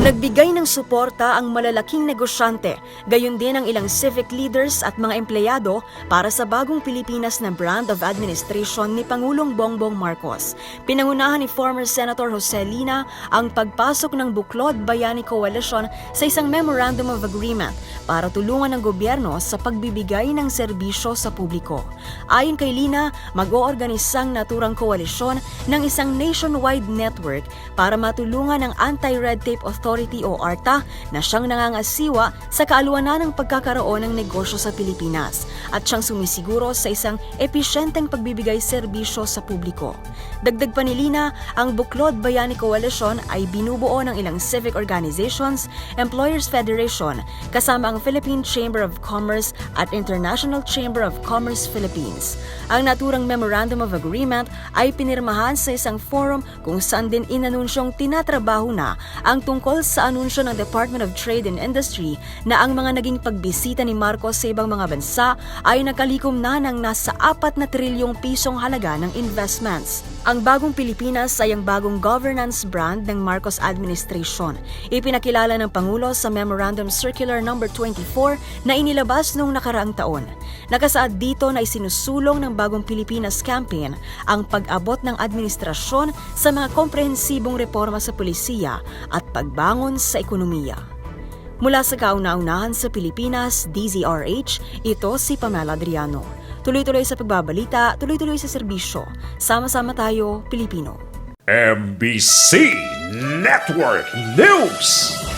Nagbigay ng suporta ang malalaking negosyante, gayon din ang ilang civic leaders at mga empleyado para sa bagong Pilipinas na brand of administration ni Pangulong Bongbong Marcos. Pinangunahan ni former Senator Jose Lina ang pagpasok ng Buklod Bayani Coalition sa isang Memorandum of Agreement para tulungan ng gobyerno sa pagbibigay ng serbisyo sa publiko. Ayon kay Lina, mag-oorganisang naturang koalisyon ng isang nationwide network para matulungan ang Anti-Red Tape Authority o ARTA na siyang nangangasiwa sa kaaluanan ng pagkakaroon ng negosyo sa Pilipinas at siyang sumisiguro sa isang episyenteng pagbibigay serbisyo sa publiko. Dagdag pa ni Lina, ang Buklod Bayani Coalition ay binubuo ng ilang civic organizations, Employers Federation, kasama ang Philippine Chamber of Commerce at International Chamber of Commerce Philippines. Ang naturang Memorandum of Agreement ay pinirmahan sa isang forum kung saan din inanunsyong tinatrabaho na ang tungkol sa anunsyo ng Department of Trade and Industry na ang mga naging pagbisita ni Marcos sa ibang mga bansa ay nakalikom na ng nasa 4 na trilyong pisong halaga ng investments. Ang bagong Pilipinas ay ang bagong governance brand ng Marcos administration. Ipinakilala ng Pangulo sa Memorandum Circular No. 24 na inilabas noong nakaraang taon. Nakasaad dito na isinusulong ng bagong Pilipinas campaign ang pag-abot ng administrasyon sa mga komprehensibong reforma sa polisiya at pagbangon sa ekonomiya. Mula sa kauna-unahan sa Pilipinas, DZRH, ito si Pamela Adriano. Tuloy-tuloy sa pagbabalita, tuloy-tuloy sa serbisyo. Sama-sama tayo, Pilipino. MBC Network News.